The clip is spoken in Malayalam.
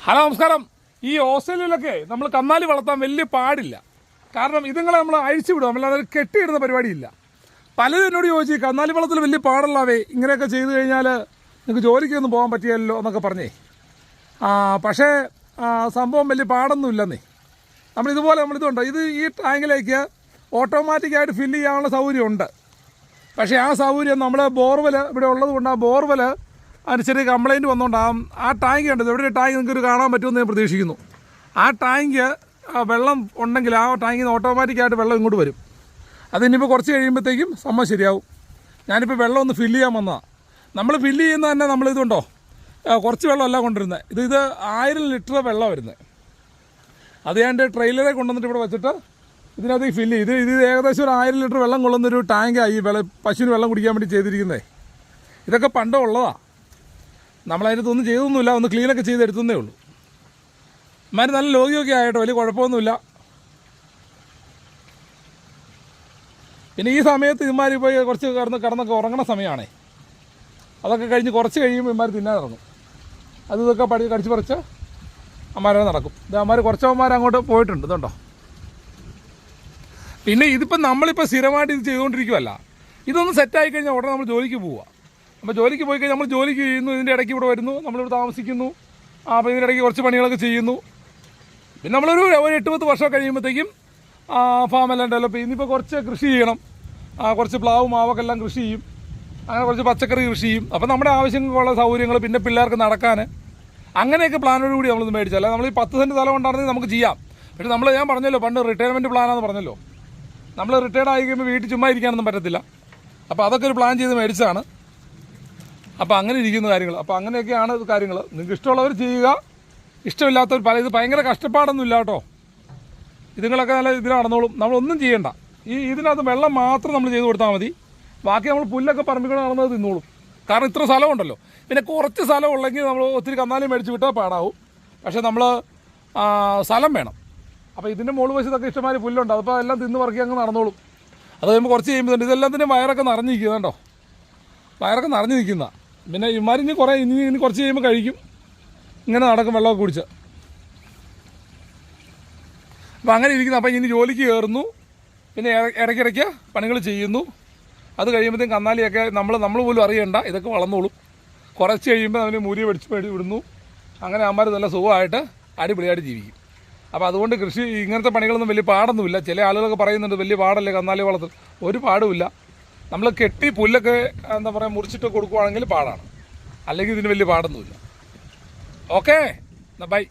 ഹലോ നമസ്കാരം. ഈ ഓസ്ട്രേലിയയിലൊക്കെ നമ്മൾ കന്നാലി വളർത്താൻ വലിയ പാടില്ല. കാരണം ഇതുങ്ങളെ നമ്മൾ അഴിച്ചു വിടും. അല്ലാതെ കെട്ടിയിടുന്ന പരിപാടിയില്ല. പലരും എന്നോട് ചോദിച്ചു "ഈ കന്നാലി വളത്തിൽ വലിയ പാടുള്ളവേ ഇങ്ങനെയൊക്കെ ചെയ്തു കഴിഞ്ഞാൽ നിങ്ങൾക്ക് ജോലിക്കൊന്നും പോകാൻ പറ്റിയല്ലോ എന്നൊക്കെ പറഞ്ഞേ. പക്ഷേ സംഭവം വലിയ പാടൊന്നും ഇല്ലെന്നേ. നമ്മൾ ഇതുപോലെ നമ്മളിതുണ്ടോ ഇത് ഈ ടാങ്കിലേക്ക് ഓട്ടോമാറ്റിക്കായിട്ട് ഫില്ല് ചെയ്യാനുള്ള സൗകര്യമുണ്ട്. പക്ഷേ ആ സൗകര്യം നമ്മൾ ബോർവെൽ ഇവിടെ ഉള്ളത് കൊണ്ട് ആ ബോർവെൽ അതിന് ചെറിയ കംപ്ലൈന്റ് വന്നുകൊണ്ട് ആ ടാങ്ക് കണ്ടത് എവിടെ ടാങ്ക് നിങ്ങൾക്ക് കാണാൻ പറ്റുമെന്ന് ഞാൻ പ്രതീക്ഷിക്കുന്നു. ആ ടാങ്ക് വെള്ളം ഉണ്ടെങ്കിൽ ആ ടാങ്കിൽ നിന്ന് ഓട്ടോമാറ്റിക്കായിട്ട് വെള്ളം ഇങ്ങോട്ട് വരും. അതിനിപ്പോൾ കുറച്ച് കഴിയുമ്പോഴത്തേക്കും സംഭവം ശരിയാവും. ഞാനിപ്പോൾ വെള്ളം ഒന്ന് ഫില്ല് ചെയ്യാൻ വന്നതാണ് നമ്മൾ ഫില്ല് ചെയ്യുന്ന തന്നെ ആ, കുറച്ച് വെള്ളമല്ല കൊണ്ടുവരുന്നത് ഇത് ഇത് ആയിരം ലിറ്റർ വെള്ളം വരുന്നത് അത് ഞാൻ ട്രെയിലറെ കൊണ്ടുവന്നിട്ട് ഇവിടെ വെച്ചിട്ട് ഇതിനകത്ത് ഫില്ല് ചെയ്ത് ഇത് ഇത് ഏകദേശം ഒരു ആയിരം ലിറ്റർ വെള്ളം കൊള്ളുന്നൊരു ടാങ്കായി ഈ വെള്ളം പശുവിന് വെള്ളം കുടിക്കാൻ വേണ്ടി ചെയ്തിരിക്കുന്നത് ഇതൊക്കെ പണ്ടേ ഉള്ളതാ. നമ്മളതിനകത്തൊന്നും ചെയ്തൊന്നുമില്ല ഒന്ന് ക്ലീനൊക്കെ ചെയ്തെടുത്തതേ ഉള്ളൂ. ഇമാര് നല്ല ലോഗിയൊക്കെ ആയിട്ടോ വലിയ കുഴപ്പമൊന്നുമില്ല. പിന്നെ ഈ സമയത്ത് ഇമാർ പോയി കുറച്ച് കിടന്ന് കിടന്നൊക്കെ ഉറങ്ങണ സമയമാണേ. അതൊക്കെ കഴിഞ്ഞ് കുറച്ച് കഴിയുമ്പോൾ ഇമാർ തിന്നാൻ ഇറങ്ങും. അത് ഇതൊക്കെ പടി കടിച്ച് പറിച്ച് അമ്മാരെ നടക്കും. ഇത് അമ്മാർ അമ്മമാർ അങ്ങോട്ട് പോയിട്ടുണ്ട് ഇതുണ്ടോ? പിന്നെ ഇതിപ്പോൾ നമ്മളിപ്പോൾ സ്ഥിരമായിട്ട് ഇത് ചെയ്തുകൊണ്ടിരിക്കുവല്ല. ഇതൊന്ന് സെറ്റായി കഴിഞ്ഞാൽ ഉടനെ നമ്മൾ ജോലിക്ക് പോവുക അപ്പോൾ ജോലിക്ക് പോയി കഴിഞ്ഞാൽ നമ്മൾ ജോലിക്ക് ചെയ്യുന്നു ഇതിന്റെ ഇടയ്ക്ക് ഇവിടെ വരുന്നു നമ്മളിവിടെ താമസിക്കുന്നു. അപ്പോൾ ഇതിന്റെ ഇടയ്ക്ക് കുറച്ച് പണികളൊക്കെ ചെയ്യുന്നു. പിന്നെ നമ്മളൊരു ഒരു എട്ട് പത്ത് വർഷം കഴിയുമ്പോഴത്തേക്കും ഫാമെല്ലാം ഡെവലപ്പ് ചെയ്യും. ഇനിയിപ്പോൾ കുറച്ച് കൃഷി ചെയ്യണം. കുറച്ച് പ്ലാവ് മാവൊക്കെ എല്ലാം കൃഷി ചെയ്യും. അങ്ങനെ കുറച്ച് പച്ചക്കറി കൃഷി ചെയ്യും. അപ്പോൾ നമ്മുടെ ആവശ്യങ്ങൾക്കുള്ള സൗകര്യങ്ങൾ പിന്നെ പിള്ളേർക്ക് നടക്കാൻ അങ്ങനെയൊക്കെ പ്ലാനോട് കൂടി നമ്മൾ മേടിച്ചാൽ നമ്മൾ ഈ പത്ത് സെന്റ് സ്ഥലം ഉണ്ടായിരുന്നെങ്കിൽ നമുക്ക് ചെയ്യാം. പക്ഷേ നമ്മൾ ഞാൻ പറഞ്ഞല്ലോ പണ്ട് റിട്ടയർമെന്റ് പ്ലാനാന്ന് പറഞ്ഞല്ലോ. നമ്മൾ റിട്ടയർഡ് ആയി കഴിയുമ്പോൾ വീട്ടിൽ ചുമ്മാ ഇരിക്കാനൊന്നും പറ്റത്തില്ല. അപ്പോൾ അതൊക്കെ ഒരു പ്ലാൻ ചെയ്ത് മേടിച്ചതാണ്. അപ്പോൾ അങ്ങനെ ഇരിക്കുന്ന കാര്യങ്ങൾ. അപ്പോൾ അങ്ങനെയൊക്കെയാണ് കാര്യങ്ങൾ. നിങ്ങൾക്ക് ഇഷ്ടമുള്ളവർ ചെയ്യുക. ഇഷ്ടമില്ലാത്തവർ പല ഇത് ഭയങ്കര കഷ്ടപ്പാടൊന്നും ഇല്ല കേട്ടോ. ഇതുങ്ങളൊക്കെ നല്ല ഇതിൽ നടന്നോളും. നമ്മളൊന്നും ചെയ്യണ്ട. ഈ ഇതിനകത്ത് വെള്ളം മാത്രം നമ്മൾ ചെയ്ത് കൊടുത്താൽ മതി. ബാക്കി നമ്മൾ പുല്ലൊക്കെ പറമ്പിക്കൂടെ നടന്നത് തിന്നോളും. കാരണം ഇത്ര സ്ഥലമുണ്ടല്ലോ പിന്നെ കുറച്ച് സ്ഥലം ഉള്ളെങ്കിൽ നമ്മൾ ഒത്തിരി കന്നാലി മേടിച്ച് വിട്ടാൽ പാടാവും. പക്ഷേ നമ്മൾ സ്ഥലം വേണം. അപ്പോൾ ഇതിന്റെ മുകളിൽ വശത്തൊക്കെ ഇഷ്ടമാതിരി പുല്ലുണ്ട്. അപ്പോൾ എല്ലാം തിന്ന് പറക്കി അങ്ങ് നടന്നോളും. അത് കഴിയുമ്പോൾ കുറച്ച് കഴിയുമ്പോൾ ഇതെല്ലാം തന്നെ വയറൊക്കെ നിറഞ്ഞിരിക്കുന്നുണ്ടോ വയറൊക്കെ നിറഞ്ഞു നിൽക്കുന്ന പിന്നെ ഇമാരിനി കുറേ ഇനി ഇനി കുറച്ച് കഴിയുമ്പോൾ കഴിക്കും. ഇങ്ങനെ നടക്കും വെള്ളമൊക്കെ കുടിച്ച്. അപ്പം അങ്ങനെ ഇരിക്കുന്നു. അപ്പം ഇനി ജോലിക്ക് കയറുന്നു പിന്നെ ഇട- ഇടയ്ക്കിടയ്ക്ക് പണികൾ ചെയ്യുന്നു. അത് കഴിയുമ്പോഴത്തേക്കും കന്നാലിയൊക്കെ നമ്മൾ നമ്മൾ പോലും അറിയണ്ട. ഇതൊക്കെ വളർന്നോളും. കുറച്ച് കഴിയുമ്പോൾ അവന് മൂരി വെടിച്ച് പേടി വിടുന്നു. അങ്ങനെ അമ്മമാർ നല്ല സുഖമായിട്ട് അടിപൊളിയായിട്ട് ജീവിക്കും. അപ്പോൾ അതുകൊണ്ട് കൃഷി ഇങ്ങനത്തെ പണികളൊന്നും വലിയ പാടൊന്നുമില്ല. ചില ആളുകളൊക്കെ പറയുന്നുണ്ട് വലിയ പാടല്ലേ കന്നാലി വളർത്തൽ? ഒരു പാടുമില്ല. നമ്മൾ കെട്ടി പുല്ലൊക്കെ എന്താ പറയുക മുറിച്ചിട്ട് കൊടുക്കുവാണെങ്കിൽ പാടാണ്. അല്ലെങ്കിൽ ഇതിന് വലിയ പാടൊന്നുമില്ല. ഓക്കേ? ബൈ.